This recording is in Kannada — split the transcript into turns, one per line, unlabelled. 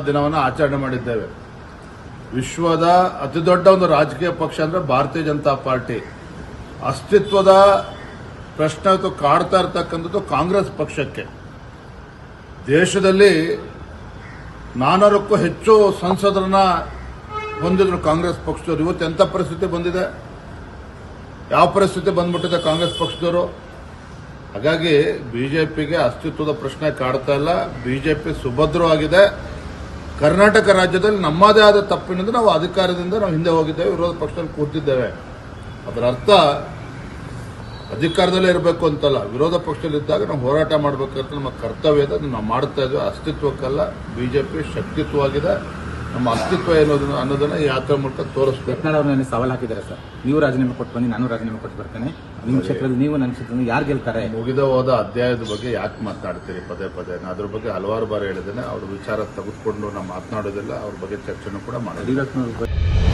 ದಿನವನ್ನು ಆಚರಣೆ ಮಾಡಿದ್ದೇವೆ. ವಿಶ್ವದ ಅತಿ ದೊಡ್ಡ ಒಂದು ರಾಜಕೀಯ ಪಕ್ಷ ಅಂದ್ರೆ ಭಾರತೀಯ ಜನತಾ ಪಾರ್ಟಿ. ಅಸ್ತಿತ್ವದ ಪ್ರಶ್ನೆ ಕಾಡ್ತಾ ಇರ್ತಕ್ಕಂಥದ್ದು ಕಾಂಗ್ರೆಸ್ ಪಕ್ಷಕ್ಕೆ. ದೇಶದಲ್ಲಿ ನಾನೂರಕ್ಕೂ ಹೆಚ್ಚು ಸಂಸದರನ್ನ ಹೊಂದಿದ್ರು ಕಾಂಗ್ರೆಸ್ ಪಕ್ಷದವರು. ಇವತ್ತು ಎಂಥ ಪರಿಸ್ಥಿತಿ ಬಂದಿದೆ? ಯಾವ ಪರಿಸ್ಥಿತಿ ಬಂದ್ಬಿಟ್ಟಿದೆ ಕಾಂಗ್ರೆಸ್ ಪಕ್ಷದವರು? ಹಾಗಾಗಿ ಬಿಜೆಪಿಗೆ ಅಸ್ತಿತ್ವದ ಪ್ರಶ್ನೆ ಕಾಡ್ತಾ ಇಲ್ಲ. ಬಿಜೆಪಿ ಸುಭದ್ರವಾಗಿದೆ. ಕರ್ನಾಟಕ ರಾಜ್ಯದಲ್ಲಿ ನಮ್ಮದೇ ಆದ ತಪ್ಪಿನಿಂದ ನಾವು ಅಧಿಕಾರದಿಂದ ನಾವು ಹಿಂದೆ ಹೋಗಿದ್ದೇವೆ, ವಿರೋಧ ಪಕ್ಷದಲ್ಲಿ ಕೂತಿದ್ದೇವೆ. ಅದರ ಅರ್ಥ, ಅಧಿಕಾರದಲ್ಲೇ ಇರಬೇಕು ಅಂತಲ್ಲ. ವಿರೋಧ ಪಕ್ಷದಲ್ಲಿದ್ದಾಗ ನಾವು ಹೋರಾಟ ಮಾಡಬೇಕಂತ ನಮ್ಮ ಕರ್ತವ್ಯ ಇದೆ. ನಾವು ಮಾಡ್ತಾ ಇದ್ದೇವೆ ಅಸ್ತಿತ್ವಕ್ಕಲ್ಲ. ಬಿಜೆಪಿ ಶಕ್ತಿತ್ವವಾಗಿದೆ. ನಮ್ಮ ಅಸ್ತಿತ್ವ ಏನೋದನ್ನು ಅನ್ನೋದನ್ನ ಈ ಯಾತ್ರೆ ಮೂಲಕ ತೋರಿಸ್ಬೇಕು.
ಯತ್ನಾಳ್ ಅವರು ನನಗೆ ಸವಾಲು ಹಾಕಿದ್ದಾರೆ ಸರ್. ನೀವು ರಾಜೀನಾಮೆ ಕೊಟ್ಟು ಬನ್ನಿ ನಾನು ರಾಜೀನಾಮೆ ಕೊಟ್ಟು ಬರ್ತೇನೆ. ನಿಮ್ಮ ಕ್ಷೇತ್ರದಲ್ಲಿ ನೀವು ನನ್ನ ಕ್ಷೇತ್ರದಲ್ಲಿ ಯಾರು ಗೆಲ್ತಾರೆ?
ಮುಗಿದ ಹೋದ ಅಧ್ಯಾಯದ ಬಗ್ಗೆ ಯಾಕೆ ಮಾತಾಡ್ತೀರಿ ಪದೇ ಪದೇ? ನಾನು ಅದ್ರ ಬಗ್ಗೆ ಹಲವಾರು ಬಾರಿ ಹೇಳಿದ್ದೇನೆ. ಅವ್ರ ವಿಚಾರ ತೆಗೆದುಕೊಂಡು ನಾವು ಮಾತನಾಡೋದಿಲ್ಲ. ಅವ್ರ ಬಗ್ಗೆ ಚರ್ಚೆನೂ ಕೂಡ
ಬಗ್ಗೆ